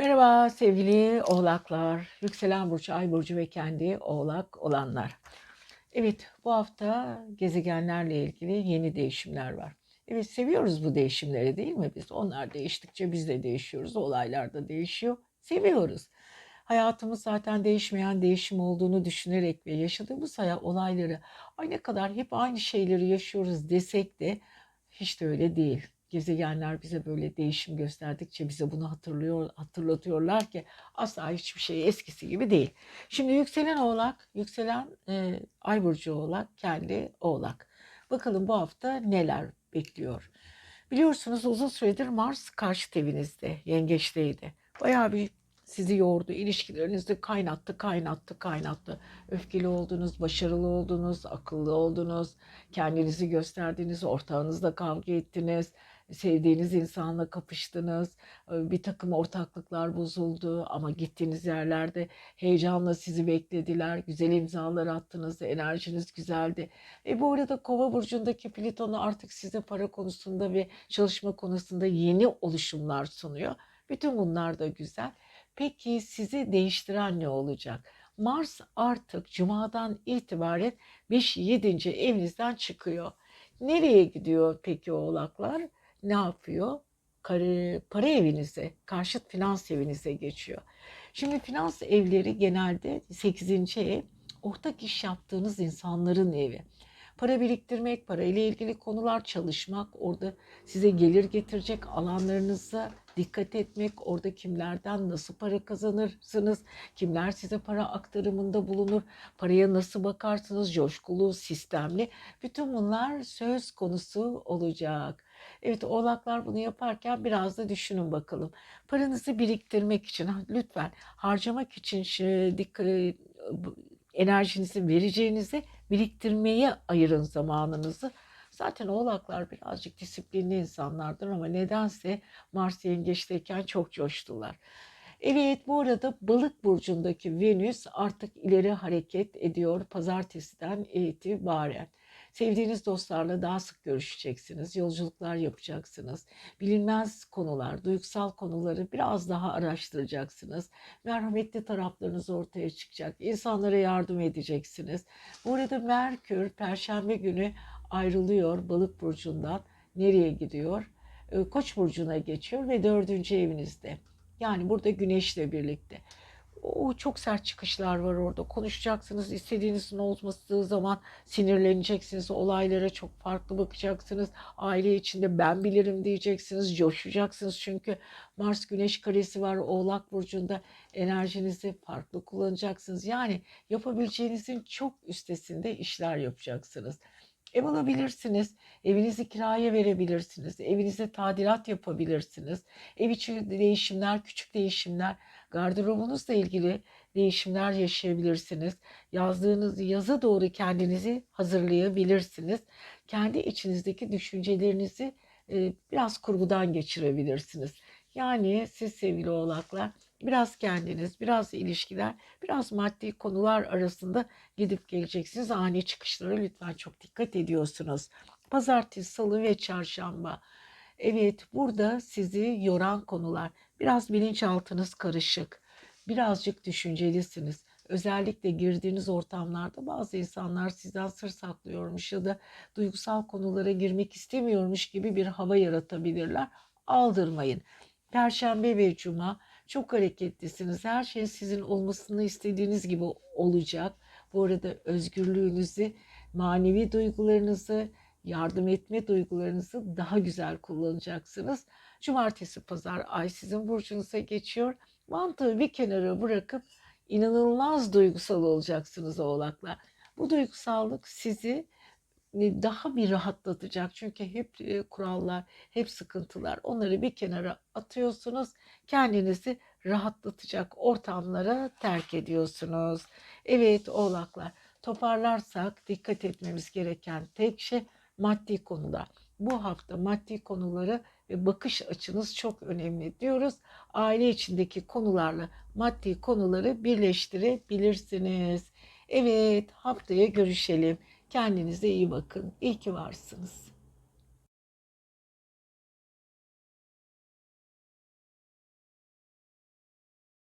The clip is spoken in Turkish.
Merhaba sevgili oğlaklar, yükselen burcu, ay burcu ve kendi oğlak olanlar. Evet bu hafta gezegenlerle ilgili yeni değişimler var. Evet seviyoruz bu değişimleri değil mi biz? Onlar değiştikçe biz de değişiyoruz, olaylar da değişiyor. Seviyoruz. Hayatımız zaten değişmeyen değişim olduğunu düşünerek ve yaşadığımız hayat olayları ay ne kadar hep aynı şeyleri yaşıyoruz desek de hiç de öyle değil. Gezegenler bize böyle değişim gösterdikçe bize bunu hatırlıyor, hatırlatıyorlar ki asla hiçbir şey eskisi gibi değil. Şimdi yükselen oğlak, yükselen e, ay burcu oğlak, kendi oğlak. Bakalım bu hafta neler bekliyor. Biliyorsunuz uzun süredir Mars karşıt evinizde, yengeçteydi. Bayağı bir sizi yordu, ilişkilerinizi kaynattı, kaynattı, kaynattı. Öfkeli oldunuz, başarılı oldunuz, akıllı oldunuz, kendinizi gösterdiniz, ortağınızla kavga ettiniz, sevdiğiniz insanla kapıştınız, bir takım ortaklıklar bozuldu ama gittiğiniz yerlerde heyecanla sizi beklediler, güzel imzalar attınız, enerjiniz güzeldi. E bu arada Kova burcundaki Plüton'u artık size para konusunda ve çalışma konusunda yeni oluşumlar sunuyor. Bütün bunlar da güzel. Peki sizi değiştiren ne olacak? Mars artık Cuma'dan itibaren 5-7. evinizden çıkıyor. Nereye gidiyor peki oğlaklar? Ne yapıyor? Para evinize, karşıt finans evinize geçiyor. Şimdi finans evleri genelde 8. ev, ortak iş yaptığınız insanların evi. Para biriktirmek, para ile ilgili konular çalışmak, orada size gelir getirecek alanlarınıza dikkat etmek, orada kimlerden nasıl para kazanırsınız, kimler size para aktarımında bulunur, paraya nasıl bakarsınız, coşkulu, sistemli. Bütün bunlar söz konusu olacak. Evet oğlaklar bunu yaparken biraz da düşünün bakalım. Paranızı biriktirmek için lütfen harcamak için dikkat enerjinizi vereceğinizi biriktirmeye ayırın zamanınızı. Zaten oğlaklar birazcık disiplinli insanlardır ama nedense Mars yengeçteyken çok coştular. Evet bu arada balık burcundaki Venüs artık ileri hareket ediyor pazartesiden itibaren. Sevdiğiniz dostlarla daha sık görüşeceksiniz, yolculuklar yapacaksınız. Bilinmez konular, duygusal konuları biraz daha araştıracaksınız. Merhametli taraflarınız ortaya çıkacak. İnsanlara yardım edeceksiniz. Bu arada Merkür Perşembe günü ayrılıyor balık burcundan. Nereye gidiyor? Ee, Koç burcuna geçiyor ve dördüncü evinizde. Yani burada güneşle birlikte. O çok sert çıkışlar var orada. Konuşacaksınız. istediğinizin olması zaman sinirleneceksiniz. Olaylara çok farklı bakacaksınız. Aile içinde ben bilirim diyeceksiniz. Coşacaksınız çünkü Mars Güneş karesi var Oğlak burcunda. Enerjinizi farklı kullanacaksınız. Yani yapabileceğinizin çok üstesinde işler yapacaksınız. Ev alabilirsiniz, evinizi kiraya verebilirsiniz, evinize tadilat yapabilirsiniz. Ev içi değişimler, küçük değişimler, gardırobunuzla ilgili değişimler yaşayabilirsiniz. Yazdığınız yaza doğru kendinizi hazırlayabilirsiniz. Kendi içinizdeki düşüncelerinizi biraz kurgudan geçirebilirsiniz. Yani siz sevgili oğlaklar biraz kendiniz, biraz ilişkiler, biraz maddi konular arasında gidip geleceksiniz. Ani çıkışlara lütfen çok dikkat ediyorsunuz. Pazartesi, salı ve çarşamba. Evet burada sizi yoran konular. Biraz bilinçaltınız karışık. Birazcık düşüncelisiniz. Özellikle girdiğiniz ortamlarda bazı insanlar sizden sır saklıyormuş ya da duygusal konulara girmek istemiyormuş gibi bir hava yaratabilirler. Aldırmayın. Perşembe ve Cuma çok hareketlisiniz. Her şey sizin olmasını istediğiniz gibi olacak. Bu arada özgürlüğünüzü, manevi duygularınızı, yardım etme duygularınızı daha güzel kullanacaksınız. Cumartesi, pazar ay sizin burcunuza geçiyor. Mantığı bir kenara bırakıp inanılmaz duygusal olacaksınız oğlaklar. Bu duygusallık sizi daha bir rahatlatacak. Çünkü hep kurallar, hep sıkıntılar. Onları bir kenara atıyorsunuz. Kendinizi rahatlatacak ortamlara terk ediyorsunuz. Evet oğlaklar toparlarsak dikkat etmemiz gereken tek şey maddi konular. Bu hafta maddi konuları ve bakış açınız çok önemli diyoruz. Aile içindeki konularla maddi konuları birleştirebilirsiniz. Evet haftaya görüşelim. Kendinize iyi bakın. İyi ki varsınız.